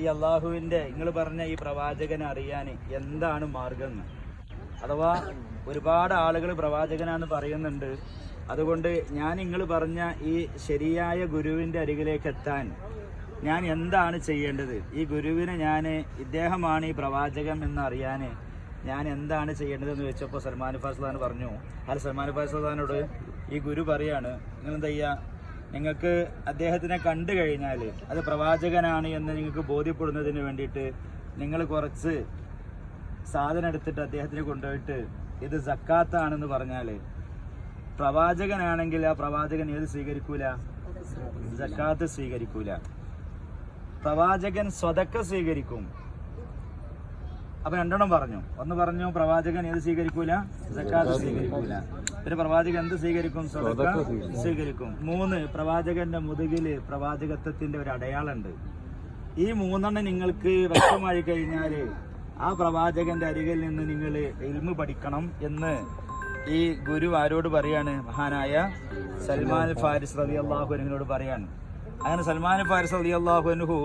ഈ അള്ളാഹുവിന്റെ നിങ്ങൾ പറഞ്ഞ ഈ പ്രവാചകനെ അറിയാൻ എന്താണ് മാർഗം? എന്ന് അഥവാ ഒരുപാട് ആളുകൾ പ്രവാചകനാന്ന് പറയുന്നുണ്ട്. അതുകൊണ്ട് ഞാൻ നിങ്ങൾ പറഞ്ഞ ഈ ശരിയായ ഗുരുവിന്റെ അരികിലേക്ക് എത്താൻ ഞാൻ എന്താണ് ചെയ്യേണ്ടത്? ഈ ഗുരുവിനെ ഞാൻ ഇദ്ദേഹമാണ് ഈ പ്രവാചകൻ എന്ന് അറിയാൻ ഞാൻ എന്താണ് ചെയ്യേണ്ടതെന്ന് വെച്ചപ്പോൾ സൽമാൻ ഫാസ്ലാൻ പറഞ്ഞു. അല്ല സൽമാൻ ഫാസ്ലാനോട് ഈ ഗുരു പറയാണ് നിങ്ങൾ എന്താ ചെയ്യുക നിങ്ങൾക്ക് അദ്ദേഹത്തിനെ കണ്ടു കഴിഞ്ഞാൽ അത് പ്രവാചകനാണ് എന്ന് നിങ്ങൾക്ക് ബോധ്യപ്പെടുന്നതിന് വേണ്ടിയിട്ട് നിങ്ങൾ കുറച്ച് സാധനം എടുത്തിട്ട് അദ്ദേഹത്തിന് കൊണ്ടുപോയിട്ട് ഇത് സക്കാത്താണെന്ന് പറഞ്ഞാൽ പ്രവാചകനാണെങ്കിൽ ആ പ്രവാചകൻ ഏത് സ്വീകരിക്കൂല. സക്കാത്ത് സ്വീകരിക്കൂല. പ്രവാചകൻ സ്വതക്ക സ്വീകരിക്കും. അപ്പൊ രണ്ടെണ്ണം പറഞ്ഞു. ഒന്ന് പറഞ്ഞു പ്രവാചകൻ ഏത് സ്വീകരിക്കൂല? സക്കാത്ത് സ്വീകരിക്കൂല. പിന്നെ പ്രവാചകൻ എന്ത് സ്വീകരിക്കും? സ്വതക്ക സ്വീകരിക്കും. മൂന്ന് പ്രവാചകന്റെ മുതുകിൽ പ്രവാചകത്വത്തിന്റെ ഒരു അടയാളുണ്ട് ഈ മൂന്നെണ്ണം നിങ്ങൾക്ക് വ്യക്തമായി കഴിഞ്ഞാൽ ആ പ്രവാചകന്റെ അരികിൽ നിന്ന് നിങ്ങൾ ഇൽമു പഠിക്കണം എന്ന് ഈ ഗുരു ആരോട് പറയാണ്? മഹാനായ സൽമാൻ ഫാരിസ് റലി അള്ളാഹുനോട് പറയാണ്. അങ്ങനെ സൽമാൻ ഫാരിസ് റലി അള്ളാഹുനഹു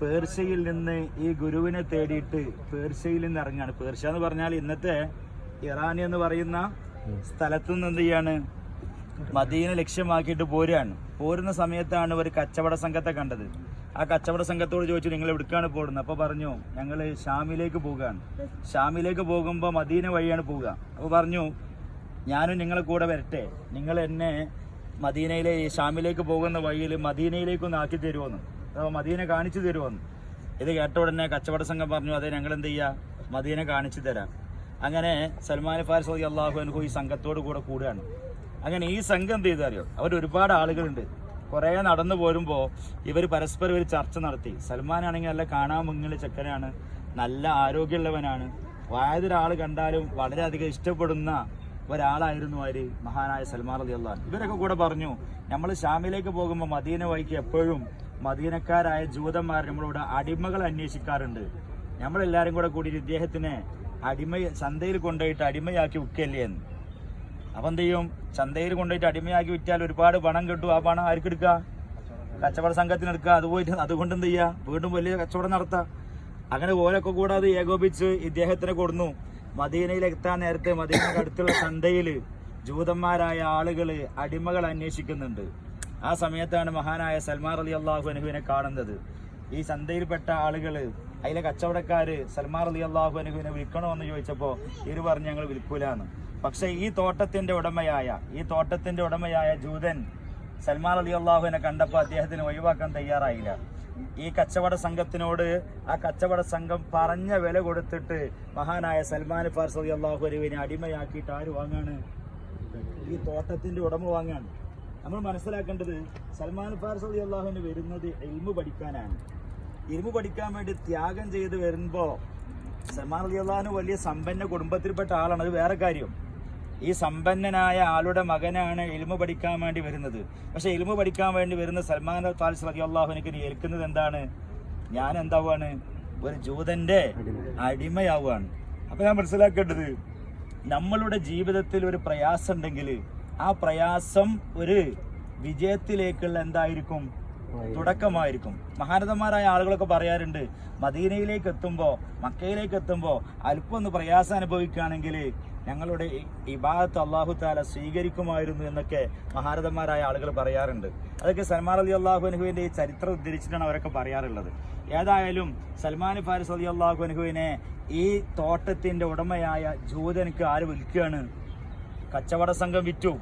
പേർഷ്യയിൽ നിന്ന് ഈ ഗുരുവിനെ തേടിയിട്ട് പേർഷ്യയിൽ നിന്ന് ഇറങ്ങാണ്. പേർഷ്യ എന്ന് പറഞ്ഞാൽ ഇന്നത്തെ ഇറാൻ എന്ന് പറയുന്ന സ്ഥലത്തു നിന്ന് എന്ത് ചെയ്യാണ്? മദീനെ ലക്ഷ്യമാക്കിയിട്ട് പോരുകയാണ്. പോരുന്ന സമയത്താണ് ഒരു കച്ചവട സംഘത്തെ കണ്ടത്. ആ കച്ചവട സംഘത്തോട് ചോദിച്ചു നിങ്ങൾ എവിടേക്കാണ് പോകുന്നത്? അപ്പോൾ പറഞ്ഞു ഞങ്ങൾ ഷാമിലേക്ക് പോവുകയാണ് ഷാമിലേക്ക് പോകുമ്പോൾ മദീന വഴിയാണ് പോവുക. അപ്പോൾ പറഞ്ഞു ഞാനും നിങ്ങളെ കൂടെ വരട്ടെ. നിങ്ങൾ എന്നെ മദീനയിലെ ഷാമിലേക്ക് പോകുന്ന വഴിയിൽ മദീനയിലേക്കൊന്ന് ആക്കി തരുമോന്ന് അപ്പോൾ മദീനെ കാണിച്ചു തരുമെന്ന് ഇത് കേട്ട ഉടനെ കച്ചവട സംഘം പറഞ്ഞു അതെ ഞങ്ങൾ എന്ത് ചെയ്യുക മദീനെ കാണിച്ചു തരാം. അങ്ങനെ സൽമാൻ ഫാരിസ് അലി അള്ളാഹു അനുഹു ഈ സംഘത്തോട് കൂടെ കൂടുകയാണ് അങ്ങനെ ഈ സംഘം എന്ത് ചെയ്തറിയോ? അവർ ഒരുപാട് ആളുകളുണ്ട്. കുറേ നടന്നു പോരുമ്പോൾ ഇവർ പരസ്പരം ഒരു ചർച്ച നടത്തി. സൽമാൻ ആണെങ്കിൽ നല്ല കാണാൻ മുങ്ങിലെ ചെക്കനാണ് നല്ല ആരോഗ്യമുള്ളവനാണ്. വായതൊരാൾ കണ്ടാലും വളരെയധികം ഇഷ്ടപ്പെടുന്ന ഒരാളായിരുന്നു ആര് മഹാനായ സൽമാൻ അലി അള്ളഹാൻ ഇവരൊക്കെ കൂടെ പറഞ്ഞു നമ്മൾ ഷാമിലേക്ക് പോകുമ്പോൾ മദീന വഴിക്ക് എപ്പോഴും മദീനക്കാരായ ജൂതന്മാർ നമ്മളോട് അടിമകൾ അന്വേഷിക്കാറുണ്ട്. നമ്മളെല്ലാവരും കൂടെ കൂടി ഇദ്ദേഹത്തിനെ അടിമ ചന്തയിൽ കൊണ്ടുപോയിട്ട് അടിമയാക്കി വിൽക്കല്ലേ എന്ന്. അപ്പം എന്ത് ചെയ്യും? ചന്തയിൽ കൊണ്ടുപോയിട്ട് അടിമയാക്കി വിറ്റാൽ ഒരുപാട് പണം കിട്ടും. ആ പണം ആർക്ക് എടുക്കുക? കച്ചവട സംഘത്തിന് എടുക്കുക. അത് പോയിട്ട് അതുകൊണ്ട് എന്ത് ചെയ്യുക? വീണ്ടും വലിയ കച്ചവടം നടത്താം അങ്ങനെ ഓരൊക്കെ കൂടാതെ ഏകോപിച്ച് ഇദ്ദേഹത്തിനെ കൊടുന്നു. മദീനയിൽ എത്താൻ നേരത്തെ മദീനയുടെ അടുത്തുള്ള ചന്തയിൽ ജൂതന്മാരായ ആളുകൾ അടിമകൾ അന്വേഷിക്കുന്നുണ്ട്. ആ സമയത്താണ് മഹാനായ സൽമാൻ അലി അള്ളാഹു അനുഹുവിനെ കാണുന്നത്. ഈ ചന്തയിൽപ്പെട്ട ആളുകൾ അതിലെ കച്ചവടക്കാര് സൽമാൻ അലി അള്ളാഹു അനുഹുവിനെ വിൽക്കണമെന്ന് ചോദിച്ചപ്പോൾ ഇരു പറഞ്ഞു ഞങ്ങൾ വിൽക്കൂലാന്ന്. പക്ഷേ ഈ തോട്ടത്തിന്റെ ഉടമയായ ഈ തോട്ടത്തിന്റെ ഉടമയായ ജൂതൻ സൽമാൻ അലി അള്ളാഹുവിനെ കണ്ടപ്പോൾ അദ്ദേഹത്തിന് ഒഴിവാക്കാൻ തയ്യാറായില്ല. ഈ കച്ചവട സംഘത്തിനോട് ആ കച്ചവട സംഘം പറഞ്ഞ വില കൊടുത്തിട്ട് മഹാനായ സൽമാൻ ഫാർസ് അള്ളാഹു അരുവിനെ അടിമയാക്കിയിട്ട് ആര് വാങ്ങാണ്? ഈ തോട്ടത്തിന്റെ ഉടമ വാങ്ങാണ്. നമ്മൾ മനസ്സിലാക്കേണ്ടത് സൽമാൻ ഫാർസ് അലി അള്ളാഹുവിന് വരുന്നത് എൽമു പഠിക്കാനാണ്. എൽമു പഠിക്കാൻ വേണ്ടി ത്യാഗം ചെയ്ത് വരുമ്പോൾ സൽമാൻ അലി അള്ളാഹുന് വലിയ സമ്പന്ന കുടുംബത്തിൽപ്പെട്ട ആളാണ്. അത് വേറെ കാര്യം. ഈ സമ്പന്നനായ ആളുടെ മകനാണ് എൽമു പഠിക്കാൻ വേണ്ടി വരുന്നത്. പക്ഷെ എൽമു പഠിക്കാൻ വേണ്ടി വരുന്ന സൽമാൻ ഫാർസ് റതി അള്ളാഹുനിക്ക് ഏൽക്കുന്നത് എന്താണ്? ഞാൻ എന്താവാണ് ഒരു ജൂതന്റെ അടിമയാവുകയാണ് അപ്പൊ ഞാൻ മനസ്സിലാക്കേണ്ടത് നമ്മളുടെ ജീവിതത്തിൽ ഒരു പ്രയാസം ഉണ്ടെങ്കിൽ ആ പ്രയാസം ഒരു വിജയത്തിലേക്കുള്ള എന്തായിരിക്കും? തുടക്കമായിരിക്കും. മഹാനതന്മാരായ ആളുകളൊക്കെ പറയാറുണ്ട് മദീനയിലേക്ക് എത്തുമ്പോൾ മക്കയിലേക്ക് എത്തുമ്പോൾ അല്പം ഒന്ന് പ്രയാസം അനുഭവിക്കുകയാണെങ്കിൽ ഞങ്ങളുടെ ഇബാദത്ത് അള്ളാഹു താല സ്വീകരിക്കുമായിരുന്നു എന്നൊക്കെ മഹാരഥന്മാരായ ആളുകൾ പറയാറുണ്ട്. അതൊക്കെ സൽമാൻ അലി അള്ളാഹു അനുഹുവിന്റെ ഈ ചരിത്രം ഉദ്ധരിച്ചിട്ടാണ് അവരൊക്കെ പറയാറുള്ളത്. ഏതായാലും സൽമാൻ ഫാരിസ് അലി അള്ളാഹു അനുഹുവിനെ ഈ തോട്ടത്തിന്റെ ഉടമയായ ജൂതനക്ക് ആര് വിൽക്കുകയാണ്? കച്ചവട സംഘം വിറ്റു.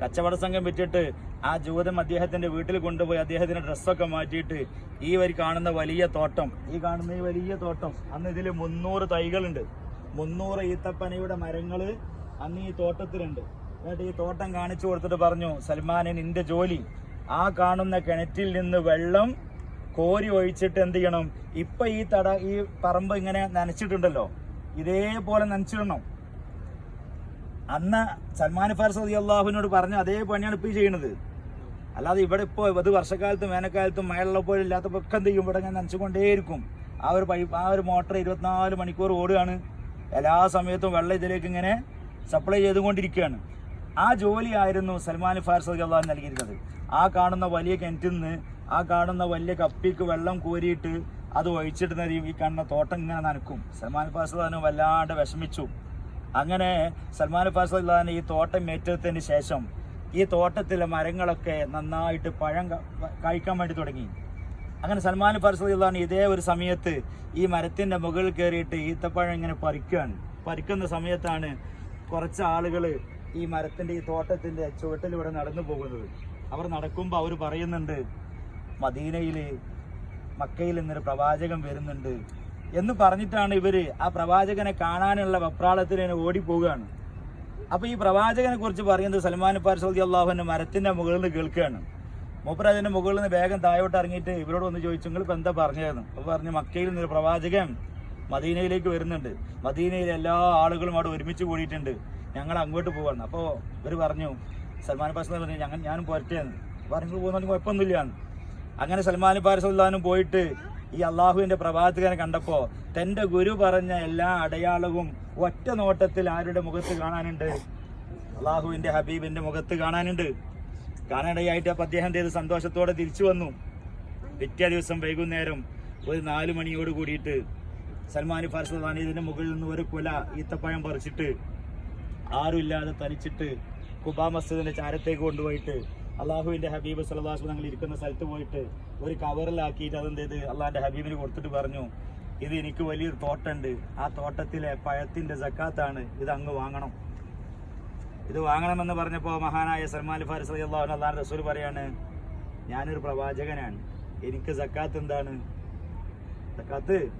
കച്ചവട സംഘം വിറ്റിട്ട് ആ ജൂതം അദ്ദേഹത്തിന്റെ വീട്ടിൽ കൊണ്ടുപോയി അദ്ദേഹത്തിന്റെ ഡ്രസ്സൊക്കെ മാറ്റിയിട്ട് ഈ വരി കാണുന്ന വലിയ തോട്ടം ഈ കാണുന്ന ഈ വലിയ തോട്ടം അന്ന് ഇതിൽ മുന്നൂറ് തൈകളുണ്ട്. മുന്നൂറ് ഈത്തപ്പനയുടെ മരങ്ങൾ അന്ന് ഈ തോട്ടത്തിലുണ്ട്. എന്നിട്ട് ഈ തോട്ടം കാണിച്ചു കൊടുത്തിട്ട് പറഞ്ഞു സൽമാനെ നിന്റെ ജോലി ആ കാണുന്ന കിണറ്റിൽ നിന്ന് വെള്ളം കോരി ഒഴിച്ചിട്ട് എന്ത് ചെയ്യണം? ഇപ്പൊ ഈ തട ഈ പറമ്പ് ഇങ്ങനെ നനച്ചിട്ടുണ്ടല്ലോ. ഇതേപോലെ നനച്ചിടണം. അന്ന് സൽമാൻ ഫാർസ് അലി അള്ളാഹുവിനോട് പറഞ്ഞ അതേ പണിയാണ് ഇപ്പോൾ ചെയ്യുന്നത്. അല്ലാതെ ഇവിടെ ഇപ്പോൾ ഇത് വർഷക്കാലത്തും വേനൽക്കാലത്തും മഴയുള്ളപ്പോൾ ഇല്ലാത്തപ്പോൾ ഒക്കെ എന്ത് ചെയ്യും? ഇവിടെ ഞാൻ നനച്ചുകൊണ്ടേയിരിക്കും. ആ ഒരു പൈപ്പ് ആ ഒരു മോട്ടർ ഇരുപത്തിനാല് മണിക്കൂർ ഓടുകയാണ്. എല്ലാ സമയത്തും വെള്ളം ഇതിലേക്ക് ഇങ്ങനെ സപ്ലൈ ചെയ്തുകൊണ്ടിരിക്കുകയാണ്. ആ ജോലിയായിരുന്നു സൽമാൻ ഫാർസ് അലി അള്ളാഹു നൽകിയിരുന്നത്. ആ കാണുന്ന വലിയ കിണറ്റിൽ നിന്ന് ആ കാണുന്ന വലിയ കപ്പിക്ക് വെള്ളം കോരിയിട്ട് അത് ഒഴിച്ചിടുന്ന ഈ കാണുന്ന തോട്ടം ഇങ്ങനെ നനക്കും. സൽമാൻ ഫാസിദാനും വല്ലാണ്ട് വിഷമിച്ചു. അങ്ങനെ സൽമാൻ ഫാസിദാൻ ഈ തോട്ടം ഏറ്റെടുത്തതിന് ശേഷം ഈ തോട്ടത്തിലെ മരങ്ങളൊക്കെ നന്നായിട്ട് പഴം കഴിക്കാൻ വേണ്ടി തുടങ്ങി. അങ്ങനെ സൽമാൻ ഫാസിദാൻ ഇതേ ഒരു സമയത്ത് ഈ മരത്തിന്റെ മുകളിൽ കയറിയിട്ട് ഈത്തപ്പഴം ഇങ്ങനെ പറിക്കുകയാണ് പറിക്കുന്ന സമയത്താണ് കുറച്ച് ആളുകൾ ഈ മരത്തിന്റെ ഈ തോട്ടത്തിന്റെ ചുവട്ടിലൂടെ നടന്നു പോകുന്നത്. അവർ നടക്കുമ്പോൾ അവർ പറയുന്നുണ്ട് മദീനയിൽ മക്കയിൽ നിന്നൊരു പ്രവാചകൻ വരുന്നുണ്ട്. എന്ന് പറഞ്ഞിട്ടാണ് ഇവർ ആ പ്രവാചകനെ കാണാനുള്ള വെപ്രാളത്തിൽ ഇങ്ങനെ ഓടിപ്പോവുകയാണ്. അപ്പോൾ ഈ പ്രവാചകനെ കുറിച്ച് പറയുന്നത് സൽമാൻ പാർസോദി അള്ളാഹുവിന്റെ മരത്തിന്റെ മുകളിൽ നിന്ന് കേൾക്കുകയാണ്. മൂപ്പര് അതിന്റെ മുകളിൽ നിന്ന് വേഗം താഴോട്ട് ഇറങ്ങിയിട്ട് ഇവരോട് വന്ന് ചോദിച്ചു നിങ്ങൾ ഇപ്പൊ എന്താ പറഞ്ഞതെന്ന്? അപ്പൊ പറഞ്ഞു മക്കയിൽ നിന്നൊരു പ്രവാചകൻ മദീനയിലേക്ക് വരുന്നുണ്ട്. മദീനയിലെ എല്ലാ ആളുകളും അവിടെ ഒരുമിച്ച് കൂടിയിട്ടുണ്ട്. ഞങ്ങൾ അങ്ങോട്ട് പോവാണ്. അപ്പോൾ ഇവർ പറഞ്ഞു സൽമാൻ പാർസൽ പറഞ്ഞു ഞാൻ ഞാനും പോരട്ടേന്ന്. പറഞ്ഞു പോകുന്നുണ്ടെങ്കിൽ കുഴപ്പമൊന്നുമില്ല അങ്ങനെ സൽമാൻ പാരസുല്ലാനും പോയിട്ട് ഈ അള്ളാഹുവിന്റെ പ്രവാചകനെ കണ്ടപ്പോ തന്റെ ഗുരു പറഞ്ഞ എല്ലാ അടയാളവും ഒറ്റ നോട്ടത്തിൽ ആരുടെ മുഖത്ത് കാണാനുണ്ട്? അള്ളാഹുവിന്റെ ഹബീബിന്റെ മുഖത്ത് കാണാനുണ്ട്. കാണാനിടയായിട്ട് അപ്പൊ അദ്ദേഹം ചെയ്ത്? സന്തോഷത്തോടെ തിരിച്ചു വന്നു. പിറ്റേ ദിവസം വൈകുന്നേരം ഒരു നാലു മണിയോട് കൂടിയിട്ട് സൽമാൻ ഫാർസുല്ലാൻ ഇതിന്റെ മുകളിൽ നിന്ന് ഒരു കുല ഈത്തപ്പഴം പറിച്ചിട്ട് ആരുമില്ലാതെ തനിച്ചിട്ട് കുബാ മസ്ജിദിന്റെ ചാരത്തേക്ക് കൊണ്ടുപോയിട്ട് അള്ളാഹുവിന്റെ ഹബീബ് സലഹാസ് ഞങ്ങൾ ഇരിക്കുന്ന സ്ഥലത്ത് പോയിട്ട് ഒരു കവറിലാക്കിയിട്ട് അതെന്ത് ചെയ്ത് അള്ളാഹിന്റെ ഹബീബിന് കൊടുത്തിട്ട് പറഞ്ഞു ഇത് എനിക്ക് വലിയൊരു തോട്ടമുണ്ട് ആ തോട്ടത്തിലെ പഴത്തിന്റെ ജക്കാത്താണ് ഇത് അങ്ങ് വാങ്ങണം. ഇത് വാങ്ങണമെന്ന് പറഞ്ഞപ്പോൾ മഹാനായ സൽമാൻ ഫാരിസ് അള്ളാഹു അള്ളാഹ് റസൂൽ പറയാണ് ഞാനൊരു പ്രവാചകനാണ്. എനിക്ക് സക്കാത്ത് എന്താണ്? സക്കാത്ത്